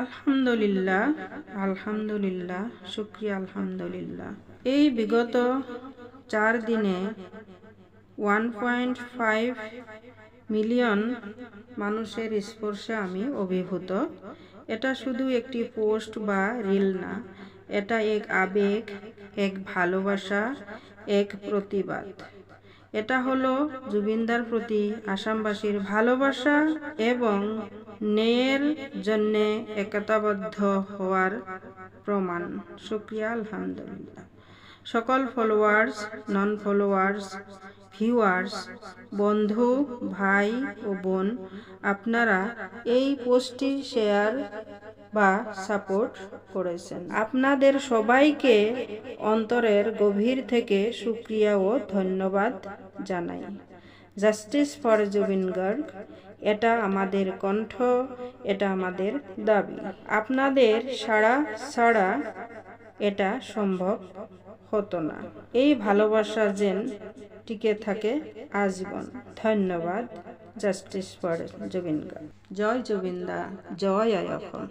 আলহামদুলিল্লাহ আলহামদুলিল্লাহ, শুক্রিয়া, আলহামদুলিল্লাহ। এই বিগত চার দিনে ওয়ান পয়েন্ট ফাইভ মিলিয়ন মানুষের স্পর্শে আমি অভিভূত। এটা শুধু একটি পোস্ট বা রিল না, এটা এক আবেগ, এক ভালোবাসা, এক প্রতিবাদ। এটা হলো জুবিনদার প্রতি আসামবাসীর ভালোবাসা এবং ন্যায়ের জন্যে একতাবদ্ধ হওয়ার প্রমাণ। শুক্রিয়া, আলহামদুলিল্লাহ। সকল ফলোয়ার্স নন ফলোয়ার্স ভিউয়ার্স বন্ধু, ভাই ও বোন, আপনারা এই পোস্টটি শেয়ার বা সাপোর্ট করেছেন। আপনাদের সবাইকে অন্তরের গভীর থেকে সুক্রিয়া ও ধন্যবাদ জানাই। জাস্টিস ফর জুবিন গার্গ এটা আমাদের কণ্ঠ, এটা আমাদের দাবি। আপনাদের সাড়া ছাড়া এটা সম্ভব হতো না। এই ভালোবাসা যেন টিকে থাকে আজীবন। ধন্যবাদ। জাস্টিস ফর জুবিন গার্গ জয় জুবিন্দা, জয় আয়ফল